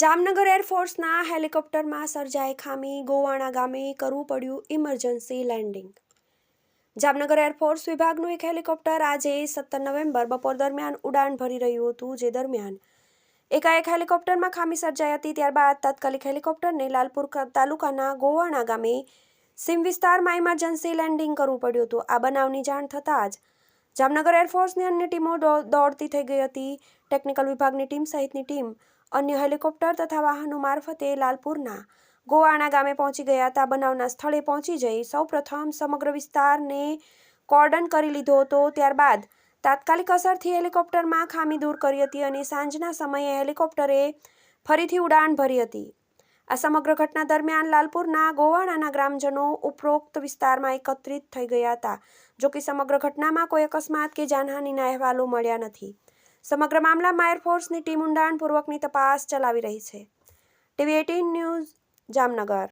જામનગર એરફોર્સના હેલિકોપ્ટરમાં સર્જાઈ ખામી, ગોવાણા ગામે કરવું પડ્યું ઇમરજન્સી લેન્ડિંગ. જામનગર એરફોર્સ વિભાગનું એક હેલિકોપ્ટર આજે સત્તર નવેમ્બર બપોર દરમિયાન ઉડાન ભરી રહ્યું હતું, જે દરમિયાન એકાએક હેલિકોપ્ટરમાં ખામી સર્જાઈ હતી, ત્યારબાદ તાત્કાલિક હેલિકોપ્ટરને લાલપુર તાલુકાના ગોવાણા ગામે સીમ વિસ્તારમાં ઇમરજન્સી લેન્ડિંગ કરવું પડ્યું હતું. આ બનાવની જાણ થતાં જ જામનગર એરફોર્સની અન્ય ટીમો દોડતી થઈ ગઈ હતી. ટેકનિકલ વિભાગની ટીમ સહિતની ટીમ અન્ય હેલિકોપ્ટર તથા વાહનો મારફતે લાલપુરના ગોવાણા ગામે પહોંચી ગયા હતા. બનાવના સ્થળે પહોંચી જઈ સૌપ્રથમ સમગ્ર વિસ્તારને કોર્ડન કરી લીધો હતો. ત્યારબાદ તાત્કાલિક અસરથી હેલિકોપ્ટરમાં ખામી દૂર કરી હતી અને સાંજના સમયે હેલિકોપ્ટરે ફરીથી ઉડાન ભરી હતી. આ સમગ્ર ઘટના દરમિયાન લાલપુરના ગોવાણાના ગ્રામજનો ઉપરોક્ત વિસ્તારમાં એકત્રિત થઈ ગયા હતા. જો કે સમગ્ર ઘટનામાં કોઈ અકસ્માત કે જાનહાનિના અહેવાલો મળ્યા નથી. સમગ્ર મામલામાં એરફોર્સની ટીમ ઊંડાણપૂર્વકની તપાસ ચલાવી રહી છે. TV eighteen news Jamnagar.